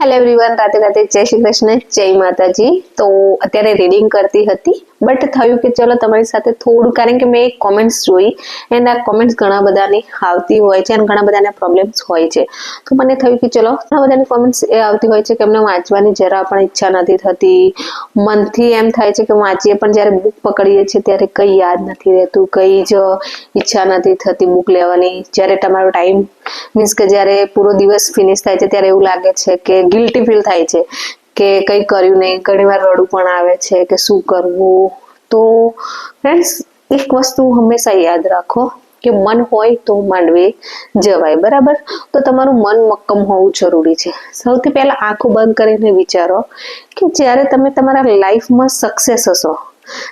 Hello everyone રાતે રાતે જય શ્રી કૃષ્ણ, જય માતાજી. તો અત્યારે રીડિંગ કરતી હતી બટ થયું કે ચલો તમારી સાથે થોડું, કારણ કે મેં કોમેન્ટ્સ જોઈ. એન્ડ આ કોમેન્ટ્સ ઘણા બધાની આવતી હોય છે અને ઘણા બધાના પ્રોબ્લેમ્સ હોય છે. તો મને થયું કે ચલો, ઘણા બધાની કોમેન્ટ્સ એ આવતી હોય છે કે એમને વાંચવાની જરા પણ ઈચ્છા નથી થતી. મનથી એમ થાય છે કે વાંચીએ, પણ જ્યારે બુક પકડીએ છીએ ત્યારે કઈ યાદ નથી રહેતું, કઈ જ ઈચ્છા નથી થતી બુક લેવાની. જ્યારે તમારો ટાઈમ મીન્સ કે જ્યારે પૂરો દિવસ ફિનિશ થાય છે, ત્યારે એવું લાગે છે કે ગિલ્ટી ફીલ થાય છે કે કંઈ કર્યું નહીં ઘણીવાર રડું પણ આવે છે કે શું કરવું. તો ફ્રેન્ડ્સ એક વસ્તુ હંમેશા યાદ રાખો કે મન હોય તો માંડવે જવાય, બરાબર? તો તમારું મન મક્કમ હોવું જરૂરી છે. સૌથી પહેલા આંખો બંધ કરીને વિચારો કે જ્યારે તમે તમારા લાઈફમાં સક્સેસ હશો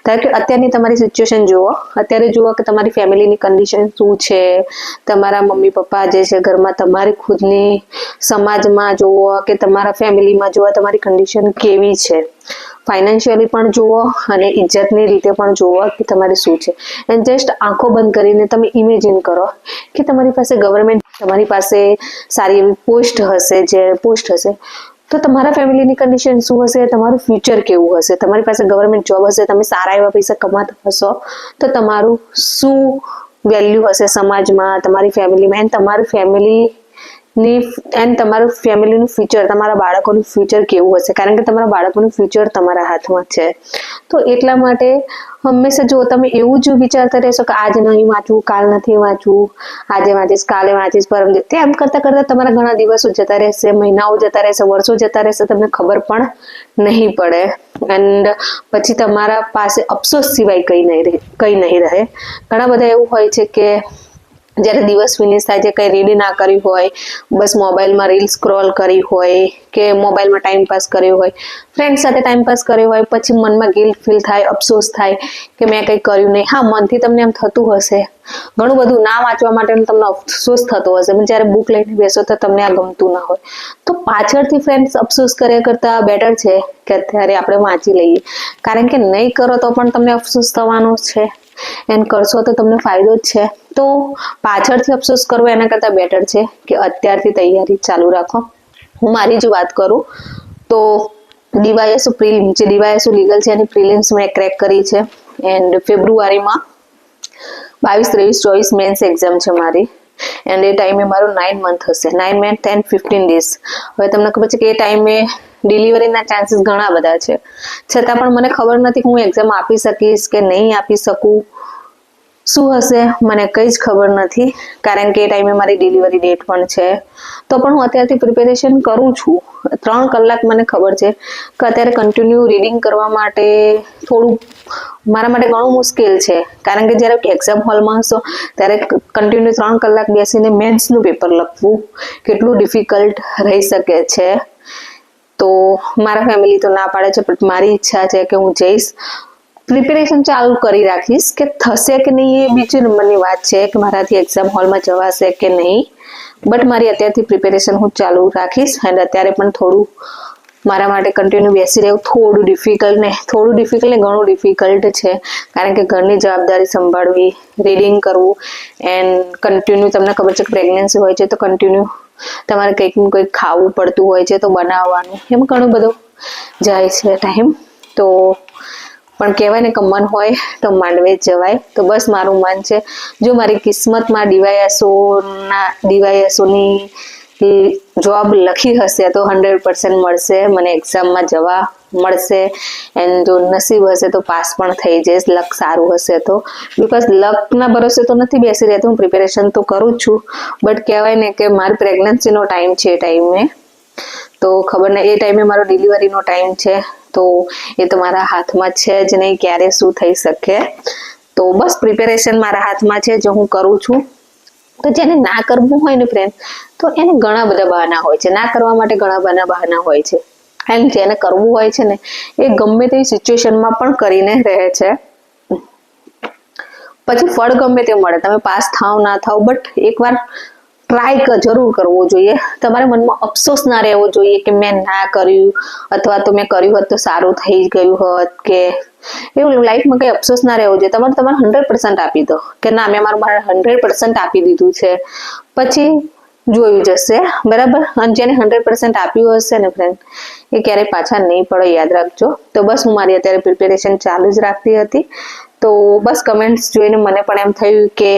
કારણ કે અત્યારની તમારી સિચ્યુએશન જુઓ, અત્યારે જુઓ કે તમારી ફેમિલીની કન્ડિશન શું છે, તમારા મમ્મી પપ્પા જે છે ઘરમાં, તમારી ખુદની સમાજમાં જુઓ કે તમારા ફેમિલીમાં જુઓ, તમારી કન્ડિશન કેવી છે? ફાઇનાન્શિયલી પણ જુઓ અને ઇજ્જતની રીતે પણ જુઓ કે તમારે શું છે. એન્ડ જસ્ટ આંખો બંધ કરીને તમે ઇમેજિન કરો કે તમારી પાસે ગવર્મેન્ટ તમારી પાસે સારી એવી પોસ્ટ હશે, જે પોસ્ટ હશે. તો તમારા ફેમિલીની કન્ડિશન શું હશે? તમારું ફ્યુચર કેવું હશે? તમારી પાસે ગવર્મેન્ટ જોબ હશે, તમે સારા એવા પૈસા કમાતા હશો, તો તમારું શું વેલ્યુ હશે સમાજમાં, તમારી ફેમિલીમાં એન્ડ તમારી ફેમિલી ની એન્ડ તમારું ફેમિલીનું ફ્યુચર તમારા બાળકોનું ફ્યુચર કેવું હશે? કારણ કે તમારા બાળકોનું ફ્યુચર તમારા હાથમાં છે. તો એટલા માટે હંમેશા જો તમે એવું જ વિચારતા રહેશો કે આજ નહીં વાંચવું, કાલ નથી વાંચવું, આજે વાંચીશ, કાલે વાંચીશ પરમ દિવસે તેમ કરતાં કરતાં તમારા ઘણા દિવસો જતા રહેશે, મહિનાઓ જતા રહેશે, વર્ષો જતા રહેશે, તમને ખબર પણ નહીં પડે. એન્ડ પછી તમારા પાસે અફસોસ સિવાય કંઈ નહીં રહે, કંઈ નહીં રહે. ઘણા બધા એવું હોય છે કે જ્યારે દિવસ ફિનિશ થાય છે, કંઈ રીડ ના કર્યું હોય, બસ મોબાઈલમાં રીલ સ્ક્રોલ કરી હોય કે મોબાઈલમાં ટાઈમ પાસ કર્યો હોય ફ્રેન્ડ સાથે ટાઈમ પાસ કર્યો હોય, પછી મનમાં ગિલ્ટ ફીલ થાય, અફસોસ થાય કે મેં કંઈ કર્યું નહીં. હા, મનથી તમને એમ થતું હશે. ઘણું બધું ના વાંચવા માટે તમને અફસોસ થતો હશે, પણ જ્યારે બુક લઈને બેસો તો તમને આ ગમતું ના હોય. તો પાછળથી ફ્રેન્ડ્સ અફસોસ કર્યા કરતા બેટર છે કે અત્યારે આપણે વાંચી લઈએ. કારણ કે નહીં કરો તો પણ તમને અફસોસ થવાનો છે. એન્ડ કરશો તો તમને ફાયદો જ છે. તો પાછળથી અફસોસ કરવો એના કરતાં બેટર છે કે અત્યારથી તૈયારી ચાલુ રાખો. હું મારી જ વાત કરું. તો ડીવાયએસઓ પ્રિલિમ જે ડીવાયએસઓ લીગલ છે એની પ્રિલિમ્સ મેં ક્રેક કરી છે. એન્ડ ફેબ્રુઆરીમાં બાવીસ ત્રેવીસ ચોવીસ મેન્સ એક્ઝામ છે મારી. એન્ડ એ ટાઈમે મારું નાઇન મંથ હશે. Nine month and fifteen days. હવે તમને ખબર છે કે એ ટાઈમે ડિલિવરીના ચાન્સીસ ઘણા બધા છે. છતાં પણ મને ખબર નથી કે હું એક્ઝામ આપી શકીશ કે નહીં આપી શકું. શું હશે? મને કંઈ જ ખબર નથી, કારણ કે એ ટાઈમે મારી ડિલિવરી ડેટ પણ છે. તો પણ હું અત્યારથી પ્રિપેરેશન કરું છું. ત્રણ કલાક મને ખબર છે કે અત્યારે કન્ટિન્યુ રીડિંગ કરવા માટે થોડું મારા માટે ઘણું મુશ્કેલ છે. કારણ કે જ્યારે એક્ઝામ હોલમાં હશો, ત્યારે કન્ટિન્યુ ત્રણ કલાક બેસીને મેન્સનું પેપર લખવું કેટલું ડિફિકલ્ટ રહી શકે છે. તો મારા ફેમિલી તો ના પાડે છે પણ મારી ઈચ્છા છે કે હું જઈશ. પ્રિપેરેશન ચાલુ કરી રાખીશ કે થશે કે નહીં એ બીજી નંબરની વાત છે કે મારાથી એક્ઝામ હોલમાં જવાશે કે નહીં. બટ મારી અત્યારથી પ્રિપેરેશન હું ચાલુ રાખીશ એન્ડ અત્યારે પણ થોડું મારા માટે કન્ટિન્યુ બેસી રહેવું થોડું ડિફિકલ્ટ ને થોડું ડિફિકલ્ટ ને ઘણું ડિફિકલ્ટ છે. કારણ કે ઘરની જવાબદારી સંભાળવી રીડિંગ કરવું એન્ડ કન્ટિન્યુ તમને ખબર છે કે પ્રેગ્નન્સી હોય છે તો કન્ટિન્યુ તમારે કંઈક ને કંઈક ખાવું પડતું હોય છે તો બનાવવાનું એમ ઘણું બધું જાય છે ટાઈમ તો પણ કહેવાય ને કે મન હોય તો માંડવે જ જવાય. તો બસ મારું મન છે. જો મારી કિસ્મતમાં ડીવાયએસઓના, ડીવાયએસઓની જોબ લખી હશે તો હંડ્રેડ પર્સન્ટ મળશે. મને એક્ઝામમાં જવા મળશે. એન્ડ જો નસીબ હશે તો પાસ પણ થઈ જઈશ. લક સારું હશે તો. બિકોઝ લકના ભરોસે તો નથી બેસી રહેતી. હું પ્રિપેરેશન તો કરું જ છું. બટ કહેવાય ને કે મારી પ્રેગ્નન્સીનો ટાઈમ છે એ ટાઈમે તો ખબર ને એ ટાઈમે મારો ડિલિવરીનો ટાઈમ છે. તો એ તમારા હાથમાં છે જ નહીં, ક્યારે શું થઈ શકે? તો બસ પ્રિપેરેશન મારા હાથમાં છે, જો હું કરું છું. તો જેને ના કરવું હોય ને ફ્રેન્ડ તો એને ઘણા બધા બહાના હોય છે. ના કરવા માટે ઘણા બધા બહાના હોય છે. એન્ડ જેને કરવું હોય છે ને, એ ગમે તેવી સિચ્યુએશનમાં પણ કરીને રહે છે. પછી ફળ ગમે તે મળે. તમે પાસ થાવ, ના થાવ બટ એકવાર ટ્રાય જરૂર કરવો જોઈએ. તમારે મનમાં અફસોસ ના રહેવો જોઈએ કે મેં ના કર્યું અથવા તો મેં કર્યું હોત તો સારું થઈ ગયું હોત કે એવું લાઈફમાં કંઈ અફસોસ ના રહેવો જોઈએ. તમારે તમારે હંડ્રેડ પર્સન્ટ આપી દો કે ના, મેં મારું મારે હંડ્રેડ પર્સન્ટ આપી દીધું છે. પછી જોયું જશે. બરાબર? અને જેને હંડ્રેડ પર્સન્ટ આપ્યું હશે ને ફ્રેન્ડ એ ક્યારેય પાછા નહીં પડે, યાદ રાખજો. તો બસ હું મારી અત્યારે પ્રિપેરેશન ચાલુ જ રાખતી હતી. તો બસ કમેન્ટ્સ જોઈને મને પણ એમ થયું કે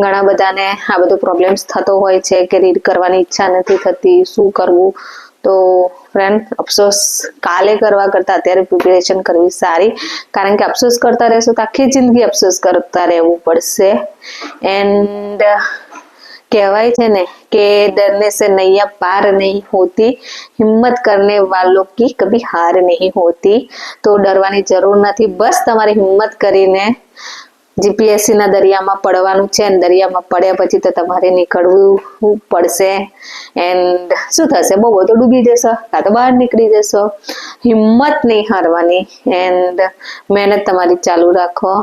ઘણા બધાને આ બધું પ્રોબ્લેમ્સ થતો હોય છે કે રીડ કરવાની ઈચ્છા નથી થતી, શું કરવું? તો ફ્રેન્ડ અફસોસ કાલે કરવા કરતાં અત્યારે પ્રિપેરેશન કરવી સારી. કારણ કે અફસોસ કરતા રહેશો તો આખી જિંદગી અફસોસ કરતા રહેવું પડશે. એન્ડ કહેવાય છે ને કે ડરને સે નૈયા પાર નહીં હોતી, હિંમત કરને વાલો કી કભી હાર નહીં હોતી. તો ડરવાની જરૂર નથી. બસ તમારે હિંમત કરીને જીપીએસસી ના દરિયામાં પડવાનું છે અને દરિયામાં પડ્યા પછી તો તમારે નીકળવું પડશે. એન્ડ શું થશે? બહુ બધો ડૂબી જશો, કાં તો બહાર નીકળી જશો. હિંમત નહીં હારવાની. એન્ડ મહેનત તમારી ચાલુ રાખો.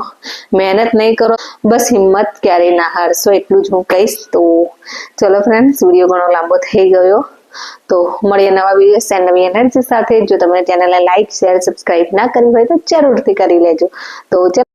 મહેનત નહીં કરો, બસ હિંમત ક્યારેય ના હારશો, એટલું જ હું કહીશ તો. ચલો ફ્રેન્ડ્સ વીડિયો ઘણો લાંબો થઈ ગયો. તો મળીએ નવા વીડિયો એન્ડ નવી એનર્જી સાથે. જો તમે ચેનલને લાઈક શેર સબસ્ક્રાઇબ ના કરી હોય તો જરૂરથી કરી લેજો. તો ચાલો